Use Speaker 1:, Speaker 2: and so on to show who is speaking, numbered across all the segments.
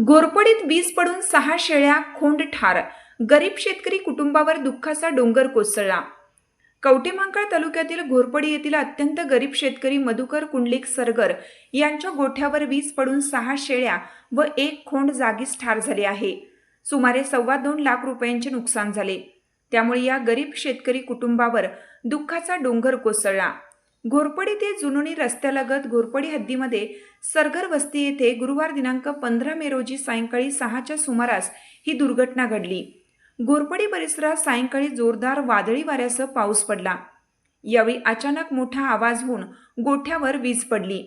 Speaker 1: घोरपडीत वीज पडून सहा शेळ्या खोंड ठार. गरीब शेतकरी कुटुंबावर दुःखाचा डोंगर कोसळला. कवटेमांकाळ तालुक्यातील घोरपडी येथील अत्यंत गरीब शेतकरी मधुकर कुंडलिक सरगर यांच्या गोठ्यावर वीज पडून सहा शेळ्या व एक खोंड जागीच ठार झाले आहे. सुमारे सव्वा दोन लाख रुपयांचे नुकसान झाले. त्यामुळे या गरीब शेतकरी कुटुंबावर दुःखाचा डोंगर कोसळला. घोरपडी ते जुनोनी रस्त्यालगत घोरपडी हद्दीमध्ये सरगर वस्ती येथे गुरुवार दिनांक पंधरा मे रोजी सायंकाळी सहाच्या सुमारास ही दुर्घटना घडली. घोरपडी परिसरात सायंकाळी जोरदार वादळी वाऱ्यासह पाऊस पडला. यावेळी अचानक मोठा आवाज होऊन गोठ्यावर वीज पडली.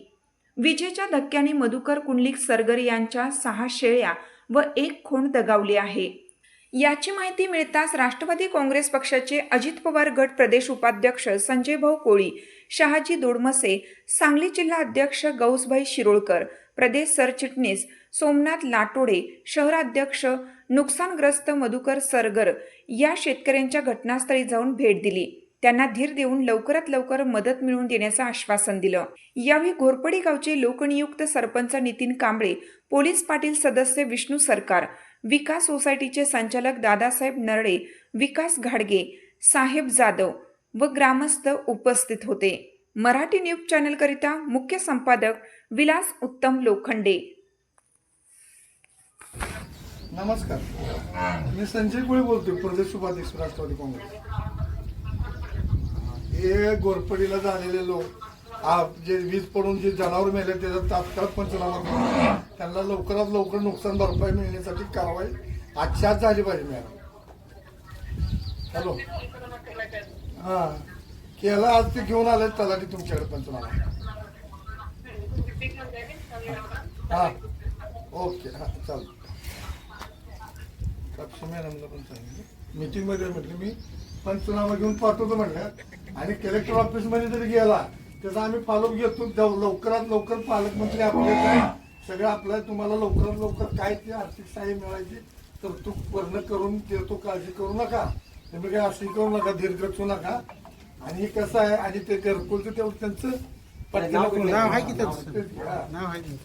Speaker 1: विजेच्या धक्क्याने मधुकर कुंडलिक सरगर यांच्या सहा शेळ्या व एक खोंड दगावली आहे. याची माहिती मिळताच राष्ट्रवादी काँग्रेस पक्षाचे अजित पवार गट प्रदेश उपाध्यक्ष संजय भाऊ कोळी शहाजी दोडमसे सांगली जिल्हा अध्यक्ष गौसभाई शिरोळकर प्रदेश सरचिटणीस सोमनाथ लाटोडे शहराध्यक्ष नुकसानग्रस्त मधुकर सरगर या शेतकऱ्यांच्या घटनास्थळी जाऊन भेट दिली. त्यांना धीर देऊन लवकरात लवकर मदत मिळवून देण्याचं आश्वासन दिलं. यावेळी घोरपडी गावचे लोकनियुक्त सरपंच नितीन कांबळे पोलीस पाटील सदस्य विष्णू सरकार विकास सोसायटीचे संचालक दादासाहेब नरडे विकास घाडगे साहेब जाधव व ग्रामस्थ उपस्थित होते. मराठी न्यूज चॅनलकरिता मुख्य संपादक विलास उत्तम लोखंडे.
Speaker 2: नमस्कार. मी संजय कुळे बोलतोय प्रदेश उपाध्यक्ष राष्ट्रवादी काँग्रेस. हे गोरपडीला झालेले लोक जे वीज पडून जे जनावर मेले त्याचा तात्काळ पंचनामा करून त्यांना लवकरात लवकर नुकसान भरपाई मिळण्यासाठी कारवाई आजच्या आज झाली पाहिजे मॅडम. हॅलो. हा. केला आज ते घेऊन आले तलाठी तुमच्याकडे पंचनामा. हा. ओके. हा चालेल. साक्षी मॅडमला पण सांगितलं. मीटिंगमध्ये म्हटलं मी पंचनामा घेऊन पाठवतो म्हटलं आणि कलेक्टर ऑफिसमध्ये जरी गेला त्याचा आम्ही फॉलोअप घेतो लव- लवकरात लवकर पालकमंत्री आपले काय? सगळं आपलं तुम्हाला लवकरात लवकर काय ते आर्थिक सहाय्य मिळायची तरतूद पूर्ण करून देतो काळजी करू नका. तुम्ही काय अशी करू नका धीर गचू नका. आणि हे कसं आहे आणि ते घरकुलचं तेवढं त्यांचं
Speaker 3: नाव नाव आहे की त्याचं? नाव आहे की